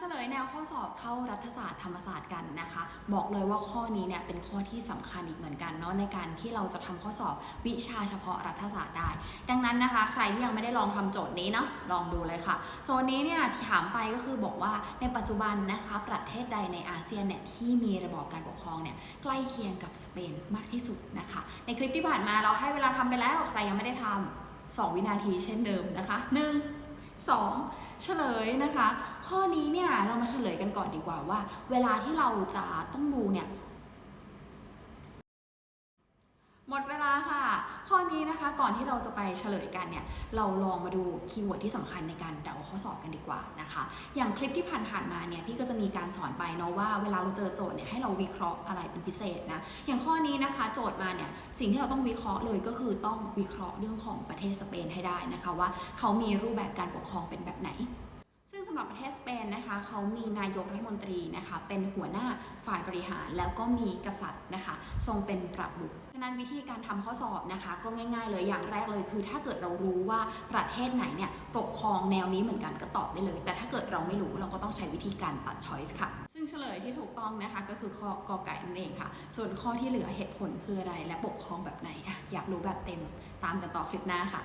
เฉลยแนวข้อสอบเข้ารัฐศาสตร์ธรรมศาสตร์กันนะคะ บอกเลยว่าข้อนี้เนี่ยเป็นข้อที่สำคัญอีกเหมือนกันเนาะในการที่เราจะทำข้อสอบวิชาเฉพาะรัฐศาสตร์ได้ ดังนั้นนะคะ ใครที่ยังไม่ได้ลองทำโจทย์นี้เนาะลองดูเลยค่ะ โจทย์นี้เนี่ยถามไปก็คือบอกว่าในปัจจุบันนะคะประเทศใดในอาเซียนเนี่ยที่มีระบอบการปกครองเนี่ยใกล้เคียงกับสเปนมากที่สุดนะคะ ในคลิปที่ผ่านมาเราให้เวลาทำไปแล้วใครยังไม่ได้ทำ2วินาทีเช่นเดิมนะคะ 1 2 เฉลยนะคะ ข้อนี้เนี่ยเรามาเฉลยกันก่อนดีกว่าว่า เวลาที่เราจะต้องดูเนี่ย หมดเวลาค่ะ ข้อนี้นะคะก่อนที่เราจะไปเฉลยกันเนี่ยเราลองมาดูคีย์เวิร์ดที่สำคัญในการเดาข้อสอบกันดีกว่านะคะ อย่างคลิปที่ผ่านๆมาเนี่ยพี่ก็จะมีการสอนไปเนาะว่าเวลาเราเจอโจทย์เนี่ยให้เราวิเคราะห์อะไรเป็นพิเศษนะอย่างข้อนี้นะคะ โจทย์มาเนี่ยสิ่งที่เราต้องวิเคราะห์เลยก็คือต้องวิเคราะห์เรื่องของประเทศสเปนให้ได้นะคะว่าเขามีรูปแบบการปกครองเป็นแบบไหน เปนนะคะเขามีนายกรัฐมนตรีนะคะเป็นหัวหน้าฝ่ายบริหารแล้วก็มีกษัตริย์นะคะ ทรงเป็นประมุขฉะนั้นวิธีการทำข้อสอบนะคะก็ง่าย ๆ เลยอย่างแรกเลยคือ ถ้าเกิดเรารู้ว่าประเทศไหนเนี่ยปกครองแนวนี้เหมือนกันก็ตอบได้เลย แต่ถ้าเกิดเราไม่รู้เราก็ต้องใช้วิธีการตัดช้อยส์ค่ะ ซึ่งเฉลยที่ถูกต้องนะคะก็คือข้อกอไก่นั่นเองค่ะ ส่วนข้อที่เหลือเหตุผลคืออะไรและปกครองแบบไหนอะอยากรู้แบบเต็มตามกันต่อคลิปหน้าค่ะ